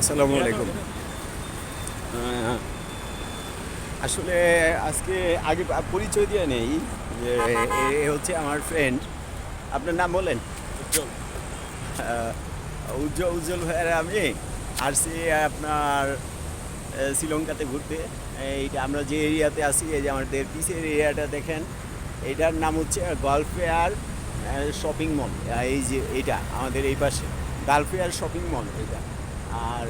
আসসালামু আলাইকুম। আসলে আজকে আগে পরিচয় দিয়ে নেই যে এ- হচ্ছে আমার ফ্রেন্ড আপনার নাম বলেন? উজ্জ্বল। উজ্জ্বল ভাইয়ের আমি আসছি আপনার শ্রীলঙ্কাতে ঘুরতে। এইটা আমরা যে এরিয়াতে আছি এই যে আমাদের পিসের এরিয়াটা দেখেন এটার নাম হচ্ছে গলফেয়ার শপিং মল এই যে এইটা আমাদের এই পাশে। গালফেয়ার শপিং মল এটা। আর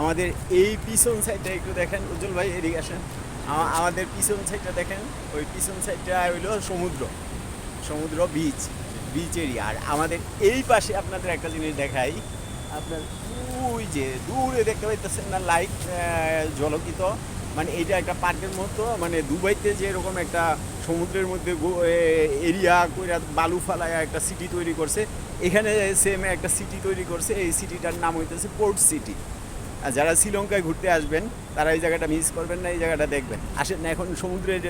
আমাদের এই পিছন সাইডটা একটু দেখেন। উজ্জ্বল ভাই, এদিকে আসেন। আমাদের পিছন সাইডটা দেখেন। ওই পিছন সাইডটা হইল সমুদ্র। সমুদ্র বিচ বিচ এরিয়া আর আমাদের এই পাশে আপনাদের একটা জিনিস দেখাই। আপনার ওই যে দূরে দেখতে পাইতেছেন না লাইট জলকিত। মানে এইটা একটা পার্কের মতো মানে দুবাইতে যে এরকম একটা সমুদ্রের মধ্যে এরিয়া কইরা বালু ফালায় একটা সিটি তৈরি করছে, এখানে সেম একটা সিটি তৈরি করছে, এই সিটিটার নাম হইতেছে পোর্ট সিটি আর যারা শ্রীলঙ্কায় ঘুরতে আসবেন, তারা এই জায়গাটা মিস করবেন না, এই জায়গাটা দেখবেন। আসেন না, এখন সমুদ্রের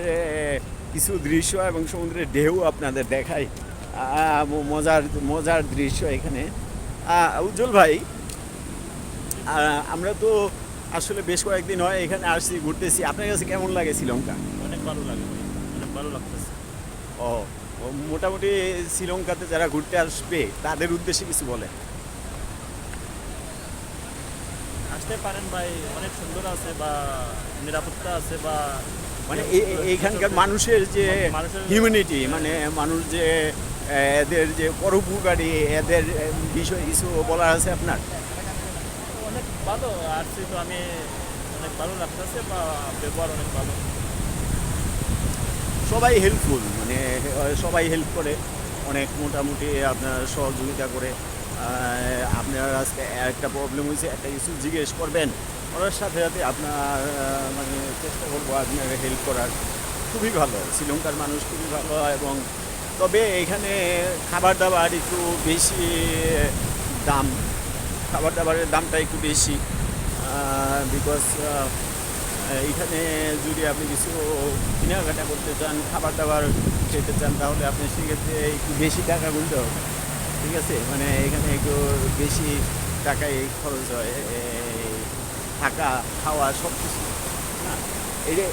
কিছু দৃশ্য এবং সমুদ্রের ঢেউ আপনাদের ম- মজার মজার দৃশ্য এখানে। উজ্জ্বল ভাই আমরা তো আসলে বেশ কয়েকদিন হয় এখানে আসছি ঘুরতেছি। আপনার কাছে কেমন লাগে শ্রীলঙ্কা? অনেক ভালো লাগে অনেক ভালো লাগতেছে। ও মোটামুটি শ্রীলঙ্কাতে যারা ঘুরতে আসবে তাদের উদ্দেশ্যে কিছু বলে আসতে পারেন ভাই অনেক সুন্দর আছে বা নিরাপত্তা আছে বা মানে এইখানকার মানুষের যে হিউম্যানিটি মানে মানুষ যে এদের যে পরোপকারী এদের বিষয়ে কিছু বলার আছে আপনার? অনেক ভালো আসছি তো আমি অনেক ভালো লাগতেছে বা ব্যবহার অনেক ভালো। সবাই হেল্পফুল মানে সবাই হেল্প করে, অনেক মোটামুটি আপনার সহযোগিতা করে। আপনার আজকে একটা প্রবলেম হয়েছে একটা ইস্যু জিজ্ঞেস করবেন ওনার সাথে সাথে আপনার মানে চেষ্টা করব আপনার হেল্প করার। খুবই ভালো, শ্রীলঙ্কার মানুষ খুবই ভালো এবং তবে এখানে খাবার দাবার একটু বেশি দাম। খাবার দাবারের দামটা একটু বেশি বিকজ এখানে যদি আপনি কিছু কেনাকাটা করতে চান খাবার দাবার খেতে চান, তাহলে আপনি সেক্ষেত্রে একটু বেশি টাকা গুনতে হবে, ঠিক আছে? মানে এখানে একটু বেশি টাকাই খরচ হয় থাকা, খাওয়া সব কিছু যে